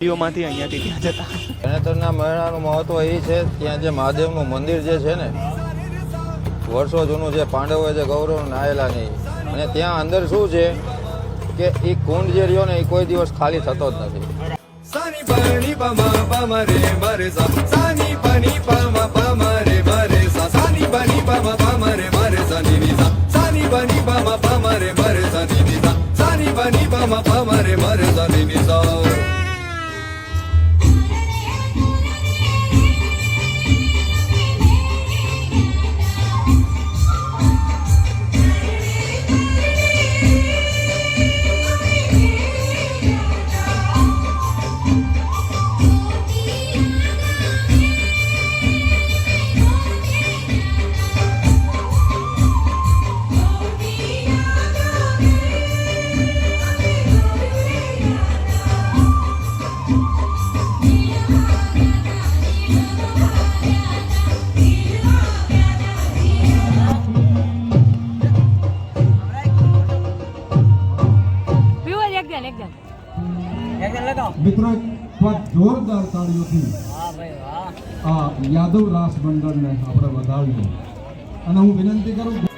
માંથી અહીંયાથી ત્યાં જતા તરણેતરના મેળાનું મહત્વ એ છે ત્યાં જે મહાદેવનું મંદિર જે છે ને વર્ષો જૂનું છે પાંડવોએ જે ગૌરવ નાયેલા નહીં અને ત્યાં અંદર શું છે કે એ કુંડ જે રહ્યો ને એ કોઈ દિવસ ખાલી થતો જ નથી Sani pani pama pama re mare sa Sani pani pama pama re mare sa Sani pani pama pama re mare sa ni ni sa Sani pani pama pama re mare sa ni ni sa Sani pani pama pama re mare sa ni એક જણ મિત્રો જોરદાર તાળીઓથી આ યાદવ રાસ મંડળને આપણે વધાવીએ. અને હું વિનંતી કરું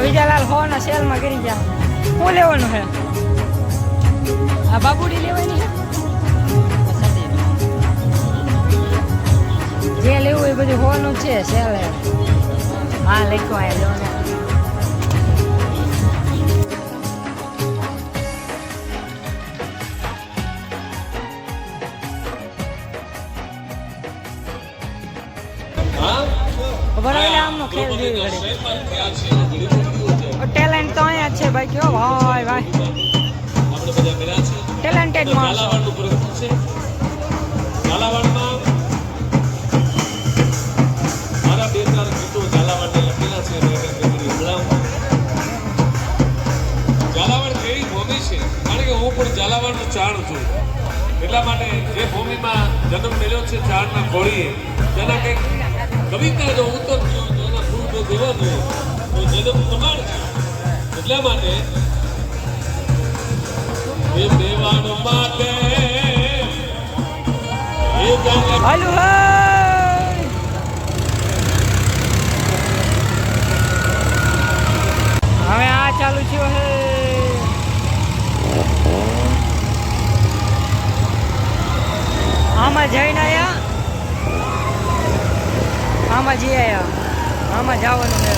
હવે વિજયલાલ હો ના સેલમાં કરી જા શું લેવાનું છે આ બાબુડી લેવાની છે જે લેવું એ બધું હોવાનું છે સેલ હા લખ્યું આ લેવાનું બરાબર? આમનો ખેલ જેવી ઘડી ટેલેન્ટ તો અહીંયા છે ભાઈ. કયો ભાઈ ભાઈ. ટેલેન્ટેડ માણસ. મારા બે ચાર ગીતો ઝાલાવાડને લખેલા છે. ઝાલાવાડ કેવી ભૂમિ છે? કારણ કે હું પણ ઝાલાવાડનો ચાણ છું. એટલા માટે જે ભૂમિમાં જન્મ મેળ્યો છે ચાણના ખોળીએ તેના કંઈક કવિતા જો ઉતરતી હોય તો એના ફૂલ જો દેવાનું હોય તો તમાર છે. એટલા માટે એ આ ચાલુ થયો હે. આમાં જઈને આયા? આમાં જઈ આયા? આમાં જવાનું છે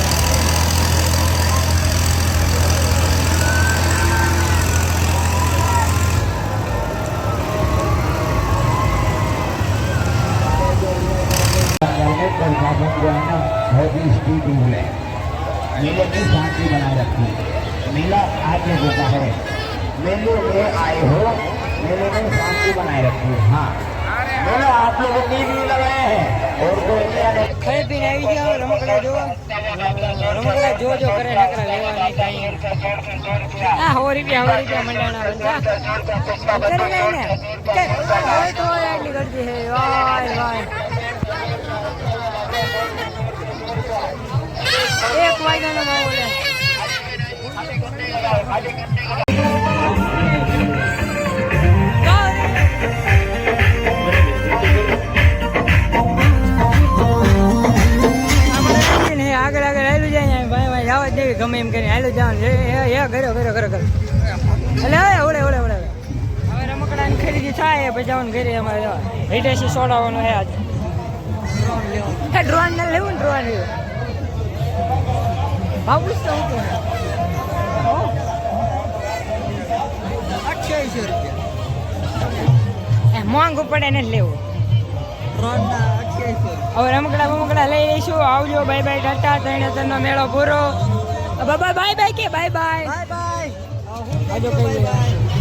हेलमेट प्रशासन जो है ना बहुत ही स्ट्रिक्ट रूल है मेले में शांति बनाए रखी है मेला आज जैसा है मेले में आए हो मेले में शांति बनाए रखिए हाँ बोलो आप लोगों की भी लगाए हैं और कोई नहीं खाई पीने आई जाओ रमकड़ा जो रमकड़ा जो जो करे नकरा लेवा नहीं कहीं आ हो रही भी हो रही भी मंडाना बंदा चल गए ना चल ओए तो यार निकल जी है वाह वाह एक वाइगन ना बोले જ ગમે એમ કરીને હાલો જવાનું. હે ઘરે ઘરે ઘરે ઘરે. એટલે હવે ઓળે ઓળે ઓળે હવે રમકડાની ખરીદી થાય પછી જવાનું ઘરે અમારે હિટેશી સોડાવવાનું હે આજે. હે ડ્રોન ને લેવું ને ડ્રોન લેવું. ભાવ પૂછતો હું. કહું અઠ્યાવીસો રૂપિયા. મોંઘું પડે ને લેવું. હવે રમકડા બમકડા લઈ લઈશું આવજો બાય બાય ટાટા ત્રણે ત્રણનો મેળો પૂરો. બાય બાય કે બાય બાય. Bye bye. આજો કઈ